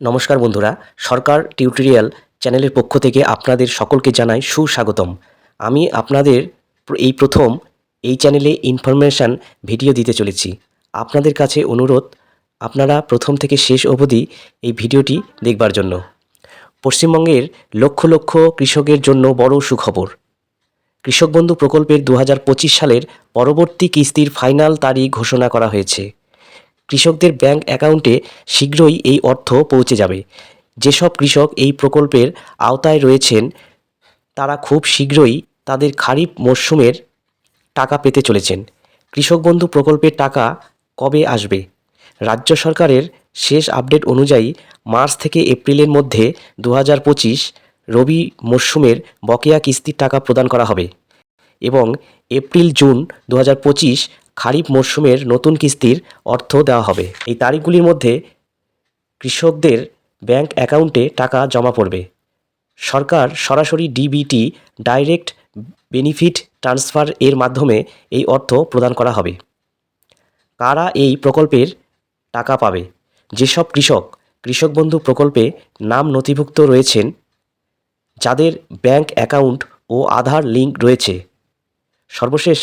নমস্কার বন্ধুরা, সরকার টিউটোরিয়াল চ্যানেলের পক্ষ থেকে আপনাদের সকলকে জানাই সুস্বাগতম। আমি আপনাদের এই প্রথম এই চ্যানেলে ইনফরমেশান ভিডিও দিতে চলেছি। আপনাদের কাছে অনুরোধ, আপনারা প্রথম থেকে শেষ অবধি এই ভিডিওটি দেখবার জন্য। পশ্চিমবঙ্গের লক্ষ লক্ষ কৃষকের জন্য বড় সুখবর। কৃষক বন্ধু প্রকল্পের দু হাজার পঁচিশ সালের পরবর্তী কিস্তির ফাইনাল তারিখ ঘোষণা করা হয়েছে। কৃষকদের ব্যাংক অ্যাকাউন্টে শীঘ্রই এই অর্থ পৌঁছে যাবে। যেসব কৃষক এই প্রকল্পের আওতায় রয়েছেন, তারা খুব শীঘ্রই তাদের খারিফ মরশুমের টাকা পেতে চলেছেন। কৃষক বন্ধু প্রকল্পের টাকা কবে আসবে? রাজ্য সরকারের শেষ আপডেট অনুযায়ী মার্চ থেকে এপ্রিলের মধ্যে দু হাজার পঁচিশ রবি মরশুমের বকেয়া কিস্তির টাকা প্রদান করা হবে এবং এপ্রিল জুন দু হাজার পঁচিশ খারিফ মরশুমের নতুন কিস্তির অর্থ দেওয়া হবে। এই তারিখগুলির মধ্যে কৃষকদের ব্যাংক অ্যাকাউন্টে টাকা জমা পড়বে। সরকার সরাসরি ডিবিটি ডাইরেক্ট বেনিফিট ট্রান্সফার এর মাধ্যমে এই অর্থ প্রদান করা হবে। কারা এই প্রকল্পের টাকা পাবে? যেসব কৃষক কৃষক বন্ধু প্রকল্পে নাম নথিভুক্ত রয়েছেন, যাদের ব্যাংক অ্যাকাউন্ট ও আধার লিঙ্ক রয়েছে। সর্বশেষ,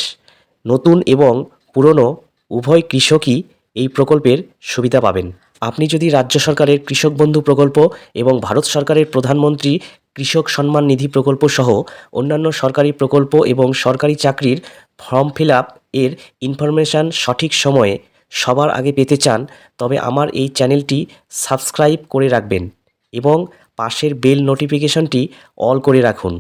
নতুন এবং পুরনো উভয় কৃষকই এই প্রকল্পের সুবিধা পাবেন। আপনি যদি রাজ্য সরকারের কৃষক বন্ধু প্রকল্প এবং ভারত সরকারের প্রধানমন্ত্রী কৃষক সম্মান নিধি প্রকল্প সহ অন্যান্য সরকারি প্রকল্প এবং সরকারি চাকরির ফর্ম ফিল আপ এর ইনফরমেশান সঠিক সময়ে সবার আগে পেতে চান, তবে আমার এই চ্যানেলটি সাবস্ক্রাইব করে রাখবেন এবং পাশের বেল নোটিফিকেশনটি অল করে রাখুন।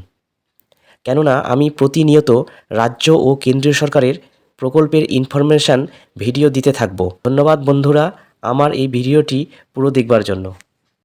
কেননা আমি প্রতিনিয়ত রাজ্য ও কেন্দ্রীয় সরকারের প্রকল্পের ইনফরমেশান ভিডিও দিতে থাকব। ধন্যবাদ বন্ধুরা আমার এই ভিডিওটি পুরো দেখবার জন্য।